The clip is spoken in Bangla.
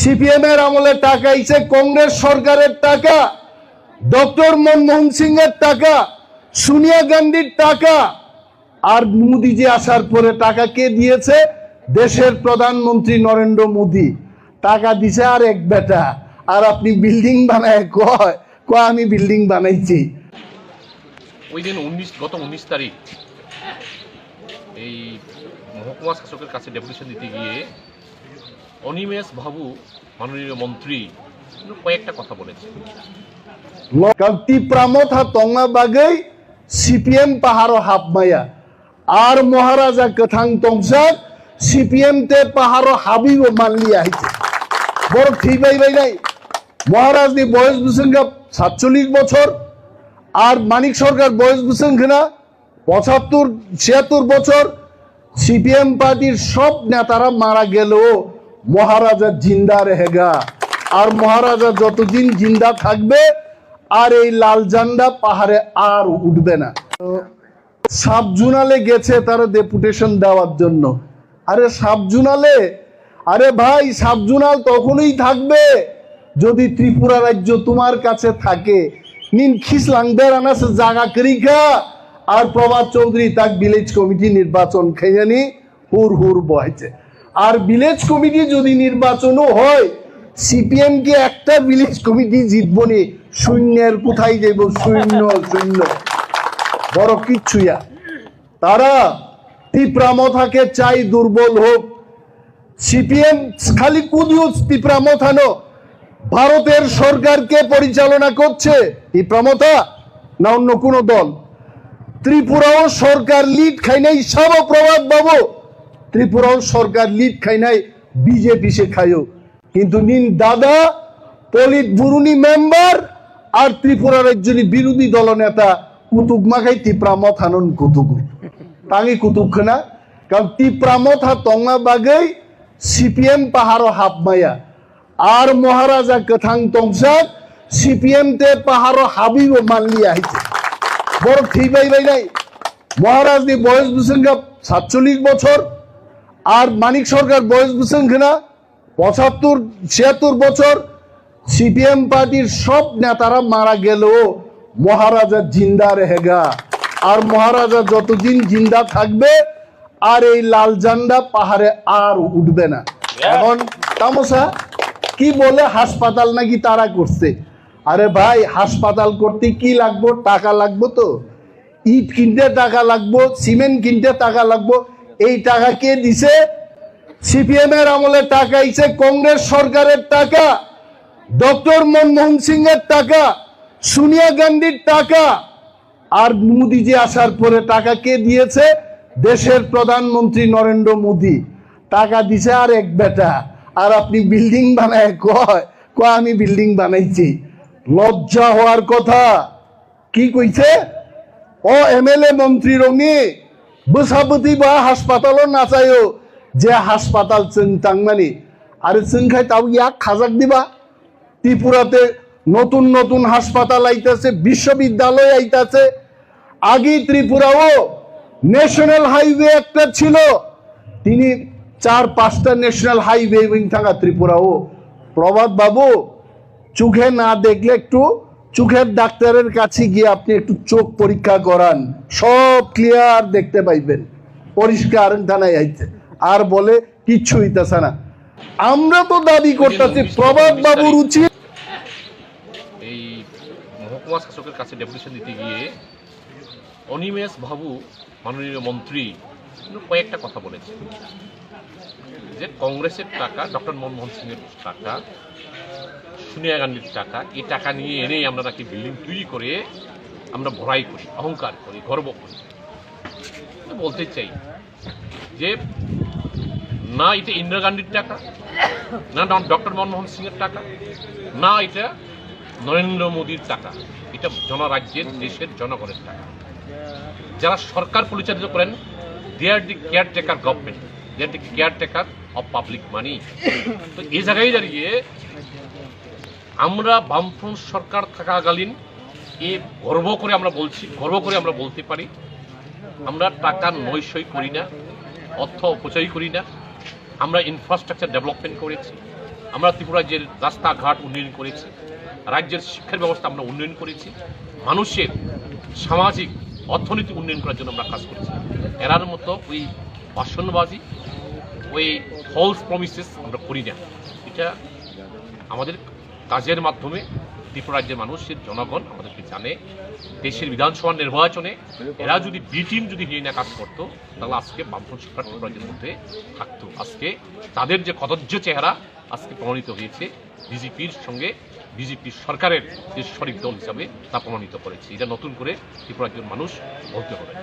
সিপিএম এর আমলে টাকা আইছে কংগ্রেস সরকারের টাকা, ডক্টর মনমোহন সিং এর টাকা, সোনিয়া গান্ধীর টাকা, আর মোদিজি আসার পরে টাকা কে দিয়েছে? দেশের প্রধানমন্ত্রী নরেন্দ্র মোদি। টাকা দিছে আর এক বেটা। আর আপনি বিল্ডিং বানায় কয়? কয়, আমি বিল্ডিং বানাইছি। ওই দিন উনিশ, গত উনিশ তারিখ, এই মহকুমা শাসকের কাছে ডেপুটেশন দিতে গিয়ে অনিমেষ বাবু, মাননীয় মন্ত্রী, কয়েকটা কথা বলেছে কান্তি প্রামথা তঙ্গা বাগৈ সিপিএম পাহাড় হাবমায়া আর মহারাজা কথাং তংসাক সিপিএম তে পাহাড় হাবিব মানলি আইছে বড় ঠিক বাই নাই। মহারাজ নি বয়স বুঝছেন সাতচল্লিশ বছর। আর মানিক সরকার বয়স বুঝছেন কিনা পঁচাত্তর, ছিয়াত্তর বছর। সিপিএম পার্টির সব নেতারা মারা গেলেও মহারাজা জিন্দা রেহেগা। আর মহারাজা যতদিন জিন্দা থাকবে, আর এই লাল ঝান্ডা পাহাড়ে আর উঠবে না। সাব জুনালে গেছে তারা ডেপুটেশন দেওয়ার জন্য। আরে সাব জুনালে? আরে ভাই সাব জুনাল তখনই থাকবে যদি ত্রিপুরা রাজ্য তোমার কাছে থাকে। নিন খিসলাংদের আনাসে জাগা করিকা আর প্রভাত চৌধুরী তাক ভিলেজ কমিটি নির্বাচন খেয়ানি হুর হুর বহেছে। আর ভিলেজ কমিটি যদি নির্বাচনও হয় সিপিএম কে একটা ভিলেজ কমিটি জিতবনি শূন্যের কোথায় যাইব? শূন্য শূন্য বড় কিচ্ছুয়া তারা পিপ্রামথাকে চাই দুর্বল হোক। সিপিএম খালি কুদিও পিপ্রামথানো ভারতের সরকারকে পরিচালনা করছে? পিপ্রামথা না অন্য কোন দল? ত্রিপুরাও সরকার লিড খাই নাই সব প্রভাব বাবু। ত্রিপুরাও সরকার লিড খাই নাই বিজেপি সে খাইও কিন্তু নিন দাদা, পলিট বুরুনি মেম্বার আর ত্রিপুরার একজনই বিরোধী দলনেতা কুতুব মাখাই তিপ্রামত হানন কুতুব। তাঙ্গি কুতুব খানা, কারণ তিপ্রামত হা তঙ্গা বাগৈ সিপিএম পাহাড় হাবমায়া আর মহারাজা কথাং তংসাক সিপিএম তে পাহাড় হাবিব মানলি আইছে। বড় ঠিক বাই বাই নাই। মহারাজ নি বয়স বুঝছেন সাতচল্লিশ বছর। আর মানিক সরকার বয়স বুঝছেন কিনা? পঁচাত্তর ছিয়াত্তর বছর সিপিএম পার্টির সব নেতারা মারা গেলেও মহারাজা জিন্দা রেহেগা। আর মহারাজা যতদিন জিন্দা থাকবে আর এই লাল ঝান্ডা পাহাড়ে আর উঠবে না। এখন তামসা কি বলে হাসপাতাল নাকি তারা করছে? আরে ভাই হাসপাতাল করতে কি লাগবো? টাকা লাগবো তো। ইট কিনতে টাকা লাগবো সিমেন্ট কিনতে টাকা লাগবো। এই টাকা কে দিছে? সিপিএম এর আমলে টাকা আইছে, কংগ্রেস সরকারের টাকা, ডক্টর মনমোহন সিং এর টাকা, সোনিয়া গান্ধীর টাকা। আর মোদিজি আসার পরে টাকা কে দিয়েছে? দেশের প্রধানমন্ত্রী নরেন্দ্র মোদি। টাকা দিছে আর এক বেটা। আর আপনি বিল্ডিং বানায় কয়? কয়, আমি বিল্ডিং বানাইছি। লজ্জা হওয়ার কথা। কি কইছে? ও এমএলএ মন্ত্রী রঙে বসাবতী বা হাসপাতালও নাচায়ও যে হাসপাতাল চিন টাংমানি আরে চিন খাই তাও ইয়াক খাজাক দিবা? ত্রিপুরাতে নতুন নতুন হাসপাতাল আইতাছে, বিশ্ববিদ্যালয় আইতাছে। আগে ত্রিপুরাও ন্যাশনাল হাইওয়ে একটা ছিল। তিনি চার পাঁচটা ন্যাশনাল হাইওয়ে থাকা ত্রিপুরাও। প্রভাত বাবু, চোখে না দেখলে একটু চোখের ডাক্তারের কাছে গিয়ে আপনি একটু চোখ পরীক্ষা করান সব ক্লিয়ার দেখতে পাইবেন পরিষ্কার থানায় আইছে আর বলে কিচ্ছু হইতেছে না। আমরা তো দাবি করতেছি প্রভাত বাবুর উচিত এই মহকুমা শাসকের কাছে ডেপুটেশন দিতে গিয়ে অনিমেষ বাবু মাননীয় মন্ত্রী কয়েকটা কথা বলেছে যে কংগ্রেসের টাকা ডক্টর মনমোহন সিংয়ের টাকা সোনিয়া গান্ধীর টাকা, এই টাকা নিয়ে এনেই আমরা নাকি বিল্ডিং তৈরি করে আমরা ভরাই করি, অহংকার করি, গর্ব করি। বলতে চাই যে, না এটা ইন্দিরা গান্ধীর টাকা, না ডক্টর মনমোহন সিংয়ের টাকা, না এটা নরেন্দ্র মোদীর টাকা, এটা জনরাজ্যের, দেশের জনগণের টাকা। যারা সরকার পরিচালিত করেন they are the caretaker government they are the caretaker of public money তো এই জায়গায় দাঁড়িয়ে আমরা বামফ্রন্ট সরকার থাকাকালীন এ গর্ব করে আমরা বলছি, গর্ব করে আমরা বলতে পারি, আমরা টাকা নৈশই করি না, অর্থ অপচয় করি না। আমরা ইনফ্রাস্ট্রাকচার ডেভেলপমেন্ট করেছি, আমরা ত্রিপুরা রাজ্যের রাস্তাঘাট উন্নয়ন করেছি, রাজ্যের শিক্ষার ব্যবস্থা আমরা উন্নয়ন করেছি, মানুষের সামাজিক অর্থনীতি উন্নয়ন করার জন্য আমরা কাজ করেছি। এরার মতো ওই ভাষণবাজি ওই ফলস প্রমিসেস আমরা করি না। এটা আমাদের কাজের মাধ্যমে ত্রিপুরা রাজ্যের মানুষের জনগণ আমাদেরকে জানে, দেশের বিধানসভা নির্বাচনে এরা যদি বি টিম যদি নিয়ে না কাজ করতো, তাহলে আজকে বামফ্রন্ট সরকার ত্রিপুরা রাজ্যের মধ্যে থাকতো। আজকে তাদের যে কদর্য চেহারা আজকে প্রমাণিত হয়েছে। বিজেপির সঙ্গে বিজেপি সরকারের যে শরিক দল হিসাবে তা প্রমাণিত করেছে। এটা নতুন করে ত্রিপুরা রাজ্যের মানুষ বলতে হবে।